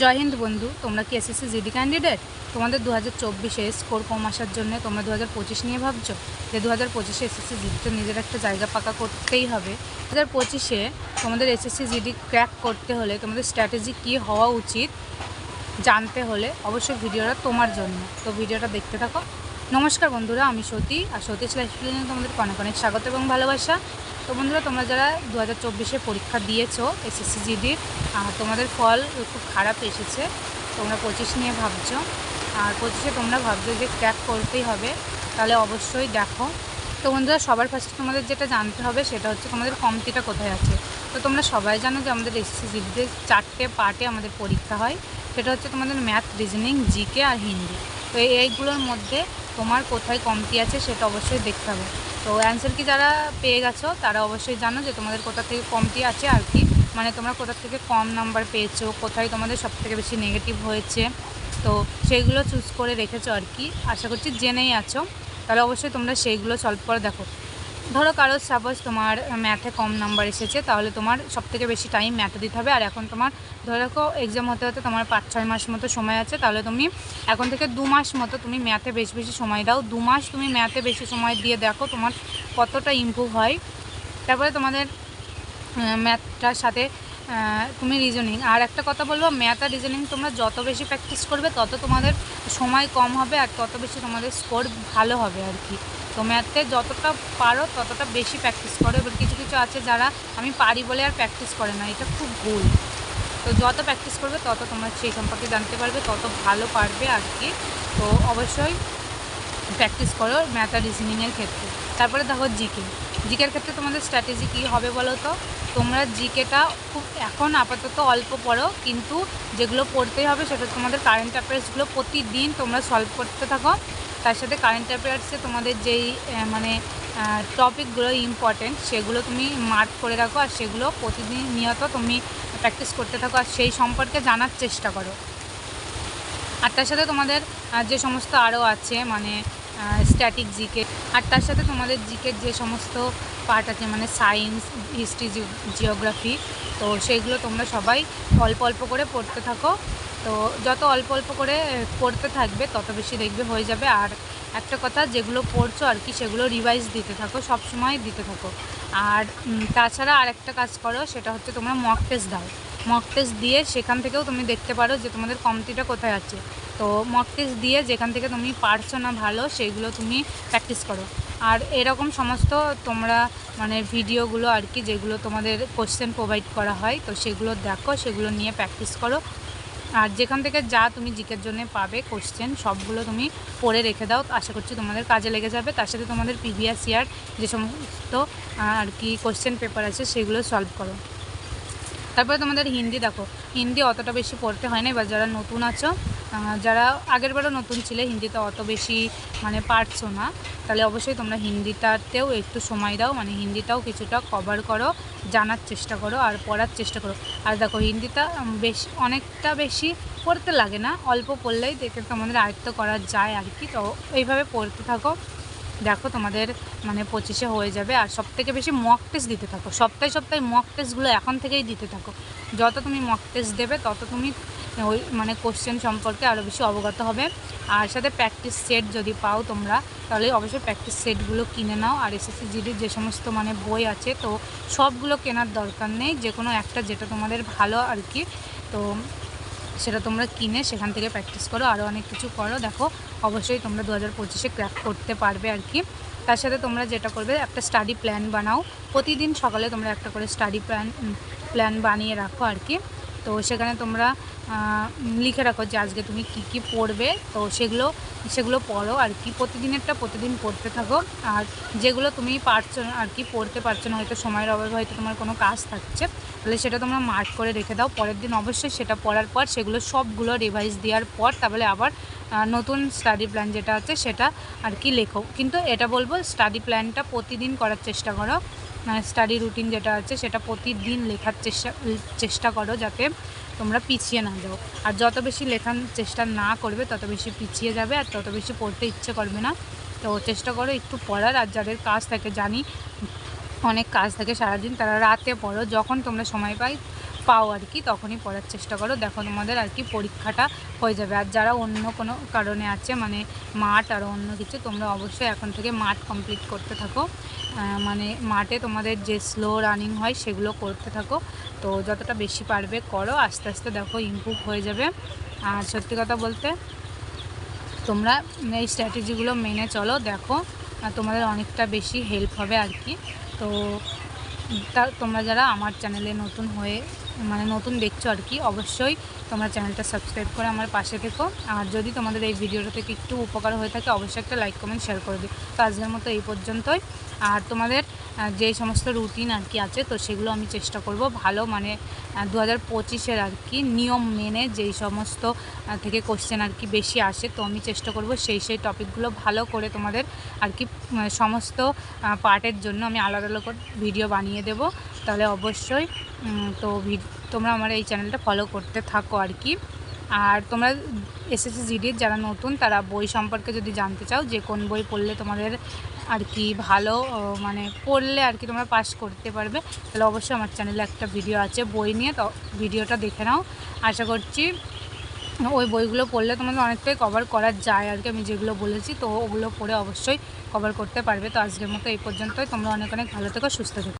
জয় হিন্দ বন্ধু, তোমরা কি এসএসসি জিডি ক্যান্ডিডেট তোমাদের দু হাজার চব্বিশে স্কোর কম আসার জন্য তোমরা দু হাজার পঁচিশ নিয়ে ভাবছ? যে দু হাজার পঁচিশে এসএসসি জিডিতে নিজের একটা জায়গা পাকা করতেই হবে। দু হাজার পঁচিশে তোমাদের এসএসসি জিডি ক্র্যাক করতে হলে তোমাদের স্ট্র্যাটেজি কী হওয়া উচিত জানতে হলে অবশ্যই ভিডিওটা তোমার জন্য। তো ভিডিওটা দেখতে থাকো। নমস্কার বন্ধুরা, আমি সতী আর সতীশ লাইফস্টাইলে তোমাদের অনেক অনেক স্বাগত এবং ভালোবাসা। তো বন্ধুরা, তোমরা যারা দু হাজার পরীক্ষা দিয়েছ এসএসসি জিডির আর তোমাদের ফল খুব খারাপ এসেছে। তোমরা পঁচিশ নিয়ে ভাবছ। আর পঁচিশে তোমরা ভাবছ যে ক্র্যাক করতেই হবে, তাহলে অবশ্যই দেখো। তো বন্ধুরা, সবার ফার্স্টে তোমাদের যেটা জানতে হবে সেটা হচ্ছে তোমাদের কমতিটা কোথায় আছে। তো তোমরা সবাই জানো যে আমাদের এসএসসি জিডিতে চারটে পার্টে আমাদের পরীক্ষা হয়। সেটা হচ্ছে তোমাদের ম্যাথ রিজনিং জিকে আর হিন্দি। তো এই- এইগুলোর মধ্যে তোমার কোথায় কমতি আছে সেটা অবশ্যই দেখতে হবে। তো অ্যান্সার কি যারা পেয়ে গেছো, তারা অবশ্যই জানো যে তোমাদের কোথা থেকে কমতি আছে আর কি। মানে তোমরা কোথা থেকে কম নাম্বার পেয়েছ, কোথায় তোমাদের সব থেকে বেশি নেগেটিভ হয়েছে। তো সেইগুলো চুজ করে রেখেছো আর কি। আশা করছি জেনেই আছো। তাহলে অবশ্যই তোমরা সেইগুলো সলভ করে দেখো। ধরো কারও সাপোজ তোমার ম্যাথে কম নাম্বার এসেছে, তাহলে তোমার সব থেকে বেশি টাইম ম্যাথে দিতে হবে। আর এখন তোমার, ধরে রাখো এক্সাম হতে হতে তোমার পাঁচ, ছয় মাস মতো সময় আছে, তাহলে তুমি এখন থেকে দু মাস মতো তুমি ম্যাথে বেশি বেশি সময় দাও। দু মাস তুমি ম্যাথে বেশি সময় দিয়ে দেখো তোমার কতটা ইমপ্রুভ হয়। তারপরে তোমাদের ম্যাথটার সাথে তুমি রিজনিং আর একটা কথা বলব ম্যাথ আর রিজনিং তোমরা যত বেশি প্র্যাকটিস করবে, তত তোমাদের সময় কম হবে, আর তত বেশি তোমাদের স্কোর ভালো হবে আর কি। তো ম্যাথে যতটা পারো ততটা বেশি প্র্যাকটিস করো এবার কিছু কিছু আছে যারা আমি পারি বলে আর প্র্যাকটিস করে না, এটা খুব ভুল। তো যত প্র্যাকটিস করবে তত তোমরা সেই সম্পর্কে জানতে পারবে, তত ভালো পারবে আর কি। তো অবশ্যই প্র্যাকটিস করো ম্যাথ আর রিজনিংয়ের ক্ষেত্রে। তারপরে দেখো জিকে জিকের ক্ষেত্রে তোমাদের স্ট্র্যাটেজি কী হবে বলো তো? তোমরা জিকেটা খুব এখন আপাতত অল্প পড়ো, কিন্তু যেগুলো পড়তেই হবে সেটা তোমাদের কারেন্ট অ্যাফেয়ার্সগুলো প্রতিদিন তোমরা সলভ করতে থাকো। তার সাথে কারেন্ট অ্যাফেয়ার্সে তোমাদের যেই মানে টপিকগুলো ইম্পর্টেন্ট সেগুলো তুমি মার্ক করে রাখো আর সেগুলো প্রতিদিন নিয়ত তুমি প্র্যাকটিস করতে থাকো আর সেই সম্পর্কে জানার চেষ্টা করো। আর তার সাথে তোমাদের যে সমস্ত আরও আছে মানে স্ট্যাটিক জিকে আর তার সাথে তোমাদের জিকের যে সমস্ত পার্ট আছে মানে সায়েন্স হিস্ট্রি জিওগ্রাফি তো সেইগুলো তোমরা সবাই অল্প অল্প করে পড়তে থাকো। তো যত অল্প অল্প করে পড়তে থাকবে, তত বেশি দেখবে হয়ে যাবে। আর একটা কথা, যেগুলো পড়ছো আর কি, সেগুলো রিভাইজ দিতে থাকো সব সময় দিতে থাকো। আর তাছাড়া আর একটা কাজ করো, সেটা হচ্ছে তোমরা মক টেস্ট দাও। মক টেস্ট দিয়ে সেখান থেকেও তুমি দেখতে পারো যে তোমাদের কমতিটা কোথায় আছে। তো মক টেস্ট দিয়ে যেখান থেকে তুমি পারছ না ভালো সেইগুলো তুমি প্র্যাকটিস করো। আর এরকম সমস্ত তোমরা মানে ভিডিওগুলো আর কি, যেগুলো তোমাদের কোশ্চেন প্রোভাইড করা হয়, তো সেগুলো দেখো, সেগুলো নিয়ে প্র্যাকটিস করো। আর যেখান থেকে যা তুমি জিকের জন্য পাবে কোশ্চেন সবগুলো তুমি পড়ে রেখে দাও। আশা করছি তোমাদের কাজে লেগে যাবে। তার সাথে তোমাদের প্রিভিয়াস ইয়ার যে সমস্ত আর কি কোশ্চেন পেপার আছে, সেগুলো সলভ করো। তারপরে তোমাদের হিন্দি দেখো। হিন্দি অতটা বেশি পড়তে হয় না এবার যারা নতুন আছো যারা আগেরবারও নতুন ছিলে, হিন্দিতে অত বেশি মানে পারছ না, তাহলে অবশ্যই তোমরা হিন্দিটাতেও একটু সময় দাও মানে হিন্দিটাও কিছুটা কভার করো, জানার চেষ্টা করো আর পড়ার চেষ্টা করো। আর দেখো, হিন্দিটা বেশি, অনেকটা বেশি পড়তে লাগে না, অল্প পড়লেই দেখে তোমাদের আয়ত্ত করা যায় আর কি। তো এইভাবে পড়তে থাকো। দেখো তোমাদের মানে পঁচিশে হয়ে যাবে আর সব থেকে বেশি মক টেস্ট দিতে থাকো। সপ্তাহে সপ্তাহে মক টেস্টগুলো এখন থেকেই দিতে থাকো। যত তুমি মক টেস্ট দেবে, তত তুমি ওই মানে কোশ্চেন সম্পর্কে আরও বেশি অবগত হবে। আর সাথে প্র্যাকটিস সেট যদি পাও তোমরা, তাহলে অবশ্যই প্র্যাকটিস সেটগুলো কিনে নাও। আর এসএসসি জিডির যে সমস্ত মানে বই আছে, তো সবগুলো কেনার দরকার নেই। যে কোনো একটা যেটা তোমাদের ভালো আর কি, তো সেটা তোমরা কিনে সেখান থেকে প্র্যাকটিস করো। আরও অনেক কিছু করো। দেখো, অবশ্যই তোমরা দু হাজার পঁচিশে ক্র্যাক করতে পারবে আর কি। তার সাথে তোমরা যেটা করবে, একটা স্টাডি প্ল্যান বানাও। প্রতিদিন সকালে তোমরা একটা করে স্টাডি প্ল্যান প্ল্যান বানিয়ে রাখো আর কি। তো সেখানে তোমরা লিখে রাখো যে আজকে তুমি কি কি পড়বে। তো সেগুলো সেগুলো পড়ো আর কি। প্রতিদিনেরটা প্রতিদিন পড়তে থাকো। আর যেগুলো তুমি পারছ আর কি পড়তে পারছ না, হয়তো সময়ের অভাবে হয়তো তোমার কোনো কাজ থাকছে, তাহলে সেটা তোমরা মার্ক করে রেখে দাও। পরের দিন অবশ্যই সেটা পড়ার পর সেগুলো সবগুলো রিভাইজ দেওয়ার পর তাহলে আবার নতুন স্টাডি প্ল্যান যেটা আছে সেটা আর কি লেখো। কিন্তু এটা বলব স্টাডি প্ল্যানটা প্রতিদিন করার চেষ্টা করো। স্টাডি রুটিন যেটা আছে, সেটা প্রতিদিন লেখার চেষ্টা চেষ্টা করো যাতে তোমরা পিছিয়ে না যাও। আর যত বেশি লেখার চেষ্টা না করবে, তত বেশি পিছিয়ে যাবে আর তত বেশি পড়তে ইচ্ছে করবে না। তো চেষ্টা করো একটু পড়ার আর যাদের কাজ থাকে, জানি অনেক কাজ থাকে সারাদিন, তারা রাতে পড়ো। যখন তোমরা সময় পাই পাও আর কি, তখনই পড়ার চেষ্টা করো। দেখো তোমাদের আর কি পরীক্ষাটা হয়ে যাবে। আর যারা অন্য কোনো কারণে আছে মানে মাঠ আর অন্য কিছু, তোমরা অবশ্যই এখন থেকে মাঠ কমপ্লিট করতে থাকো। মানে মাঠে তোমাদের যে স্লো রানিং হয়, সেগুলো করতে থাকো। তো যতটা বেশি পারবে করো। আস্তে আস্তে দেখো ইমপ্রুভ হয়ে যাবে। আর সত্যি কথা বলতে, তোমরা এই স্ট্র্যাটেজিগুলো মেনে চলো, দেখো। তোমাদের অনেকটা বেশি হেল্প হবে আর কি। তা তোমরা যারা আমার চ্যানেলে নতুন হয়ে মানে নতুন দেখছ আর কি, অবশ্যই তোমরা চ্যানেলটা সাবস্ক্রাইব করে আমার পাশে থেকো। আর যদি তোমাদের এই ভিডিওটা থেকে একটু উপকার হয়ে থাকে, অবশ্যই একটা লাইক কমেন্ট শেয়ার করে দিও। তো আজকের মতো এই পর্যন্তই। আর তোমাদের যে সমস্ত রুটিন আর কি আছে, তো সেগুলো আমি চেষ্টা করব ভালো মানে দু হাজার পঁচিশের আর কি নিয়ম মেনে যেই সমস্ত থেকে কোশ্চেন আর কি বেশি আসে, তো আমি চেষ্টা করব সেই সেই টপিকগুলো ভালো করে তোমাদের আর কি সমস্ত পার্টের জন্য আমি আলাদা আলাদা করে ভিডিও বানিয়ে দেব। তাহলে অবশ্যই তো তোমরা আমার এই চ্যানেলটা ফলো করতে থাকো আর কি। আর তোমরা এসএসসি জিডির যারা নতুন, তারা বই সম্পর্কে যদি জানতে চাও, যে কোন বই পড়লে তোমাদের আর কি ভালো মানে পড়লে আর কি তোমরা পাস করতে পারবে। তাহলে অবশ্যই আমার চ্যানেলে একটা ভিডিও আছে, বই নিয়ে, তো ভিডিওটা দেখে নাও। আশা করছি ওই বইগুলো পড়লে তোমাদের অনেকটাই কভার করা যায় আর কি আমি যেগুলো বলেছি, তো ওগুলো পড়ে অবশ্যই কভার করতে পারবে। তো আজকের মতো এই পর্যন্তই, তোমরা অনেক অনেক ভালো থেকো, সুস্থ থেকো।